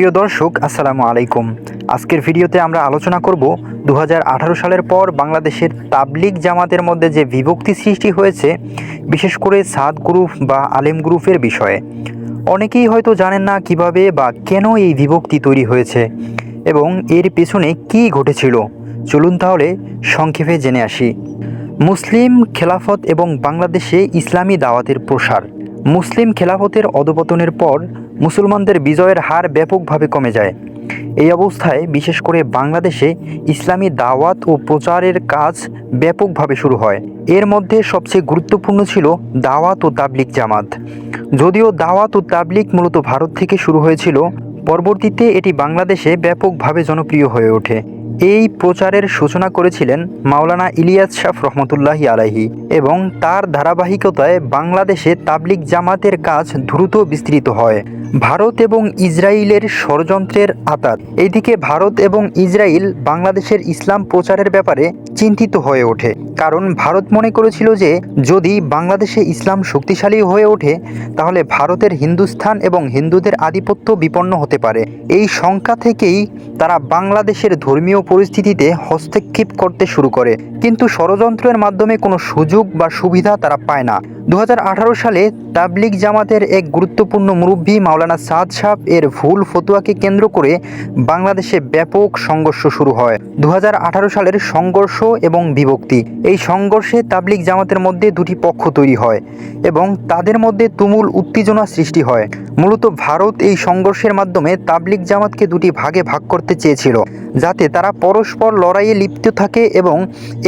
প্রিয় দর্শক, আসসালামু আলাইকুম। আজকের ভিডিওতে আমরা আলোচনা করব দু হাজার আঠারো সালের পর বাংলাদেশের তাবলিগ জামাতের মধ্যে যে বিভক্তি সৃষ্টি হয়েছে, বিশেষ করে সাদ গ্রুপ বা আলেম গ্রুপের বিষয়ে। অনেকেই হয়তো জানেন না কীভাবে বা কেন এই বিভক্তি তৈরি হয়েছে এবং এর পেছনে কী ঘটেছিল। চলুন তাহলে সংক্ষেপে জেনে আসি। মুসলিম খেলাফত এবং বাংলাদেশে ইসলামী দাওয়াতের প্রসার। মুসলিম খেলাফতের অধপতনের পর মুসলমানদের বিজয়ের হার ব্যাপকভাবে কমে যায়। এই অবস্থায় বিশেষ করে বাংলাদেশে ইসলামী দাওয়াত ও প্রচারের কাজ ব্যাপকভাবে শুরু হয়। এর মধ্যে সবচেয়ে গুরুত্বপূর্ণ ছিল দাওয়াত ও তাবলিক জামাত। যদিও দাওয়াত ও তাবলিক মূলত ভারত থেকে শুরু হয়েছিল, পরবর্তীতে এটি বাংলাদেশে ব্যাপকভাবে জনপ্রিয় হয়ে ওঠে। এই প্রচারের সূচনা করেছিলেন মাওলানা ইলিয়াস শাহ রহমতুল্লাহি আলাহি এবং তার ধারাবাহিকতায় বাংলাদেশে তাবলিক জামাতের কাজ দ্রুত বিস্তৃত হয়। ভারত এবং ইসরায়েলের ষড়যন্ত্রের আতাত। এইদিকে ভারত এবং ইসরায়েল বাংলাদেশের ইসলাম প্রচারের ব্যাপারে চিন্তিত হয়ে ওঠে। কারণ ভারত মনে করেছিল যে, যদি বাংলাদেশে ইসলাম শক্তিশালী হয়ে ওঠে, তাহলে ভারতের হিন্দুস্থান এবং হিন্দুদের আধিপত্য বিপন্ন হতে পারে। এই শঙ্কা থেকেই তারা বাংলাদেশের ধর্মীয় পরিস্থিতিতে হস্তক্ষেপ করতে শুরু করে। কিন্তু ষড়যন্ত্রের মাধ্যমে কোনো সুযোগ বা সুবিধা তারা পায় না। দু হাজার আঠারো সালে তাবলিগ জামাতের এক গুরুত্বপূর্ণ মুরব্বী মাওলানা সাদ সাহ এর ভুল ফতুয়াকে কেন্দ্র করে বাংলাদেশে ব্যাপক সংঘর্ষ শুরু হয়। দু হাজার আঠারো সালের সংঘর্ষ এবং বিভক্তি। এই সংঘর্ষে তাবলিগ জামাতের মধ্যে দুটি পক্ষ তৈরি হয় এবং তাদের মধ্যে তুমুল উত্তেজনা সৃষ্টি হয়। মূলত ভারত এই সংঘর্ষের মাধ্যমে তাবলিগ জামাতকে দুটি ভাগে ভাগ করতে চেয়েছিল, যাতে তারা পরস্পর লড়াইয়ে লিপ্ত থাকে এবং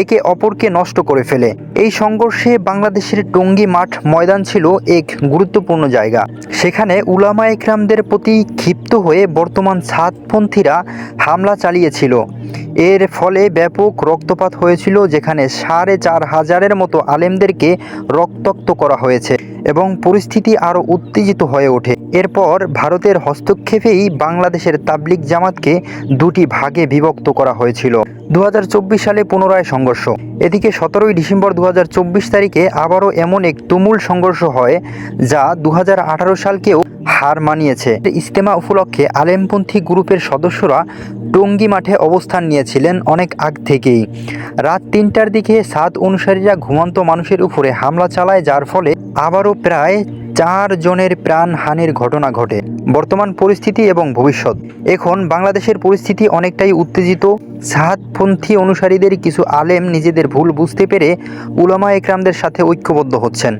একে অপরকে নষ্ট করে ফেলে। এই সংঘর্ষে বাংলাদেশের টঙ্গী মাঠ ময়দান ছিল এক গুরুত্বপূর্ণ জায়গা। সেখানে উলামা একরামদের প্রতি ক্ষিপ্ত হয়ে বর্তমান সাতপন্থীরা হামলা চালিয়েছিল। এর ফলে ব্যাপক রক্তপাত হয়েছিল, যেখানে সাড়ে চার হাজারের মতো আলেমদেরকে রক্তাক্ত করা হয়েছে এবং পরিস্থিতি আরও উত্তেজিত হয়ে ওঠে। এরপর ভারতের হস্তক্ষেপেই বাংলাদেশের তাবলিগ জামাতকে দুটি ভাগে বিভক্ত করা হয়েছিল। দু হাজার চব্বিশ সালে পুনরায় সংঘর্ষ। এদিকে সতেরোই ডিসেম্বর দু হাজার চব্বিশ তারিখে আবারও এমন এক তুমুল সংঘর্ষ হয়, যা দু হাজার আঠারো সালকেও হার মানিয়েছে। ইস্তেমা উপলক্ষে আলেমপন্থী গ্রুপের সদস্যরা টঙ্গী মাঠে অবস্থান নিয়েছিলেন অনেক আগ থেকেই। রাত তিনটার দিকে সাত অনুসারীরা ঘুমন্ত মানুষের উপরে হামলা চালায়, যার ফলে আবারও প্রায় চার জনের প্রাণহানির ঘটনা ঘটে। বর্তমান পরিস্থিতি এবং ভবিষ্যৎ। এখন বাংলাদেশের পরিস্থিতি অনেকটাই উত্তেজিত। সাহাদপন্থী অনুসারীদের কিছু আলেম নিজেদের ভুল বুঝতে পেরে উলামা একরামদের সাথে ঐক্যবদ্ধ হচ্ছেন।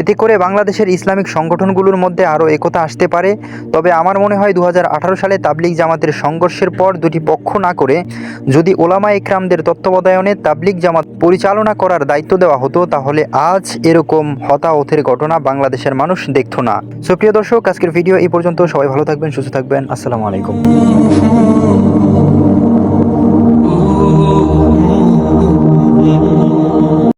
এতে করে বাংলাদেশের ইসলামিক সংগঠনগুলোর মধ্যে আরও একতা আসতে পারে। তবে আমার মনে হয় দু হাজার আঠারো সালে তাবলিগ জামাতের সংঘর্ষের পর দুটি পক্ষ না করে যদি ওলামা একরামদের তত্ত্বাবধায়নে তাবলিগ জামাত পরিচালনা করার দায়িত্ব দেওয়া হতো, তাহলে আজ এরকম হতাহতের ঘটনা বাংলাদেশের মানুষ দেখতো না। সুপ্রিয় দর্শক, আজকের ভিডিও এই পর্যন্ত। সবাই ভালো থাকবেন, সুস্থ থাকবেন। আসসালামু আলাইকুম।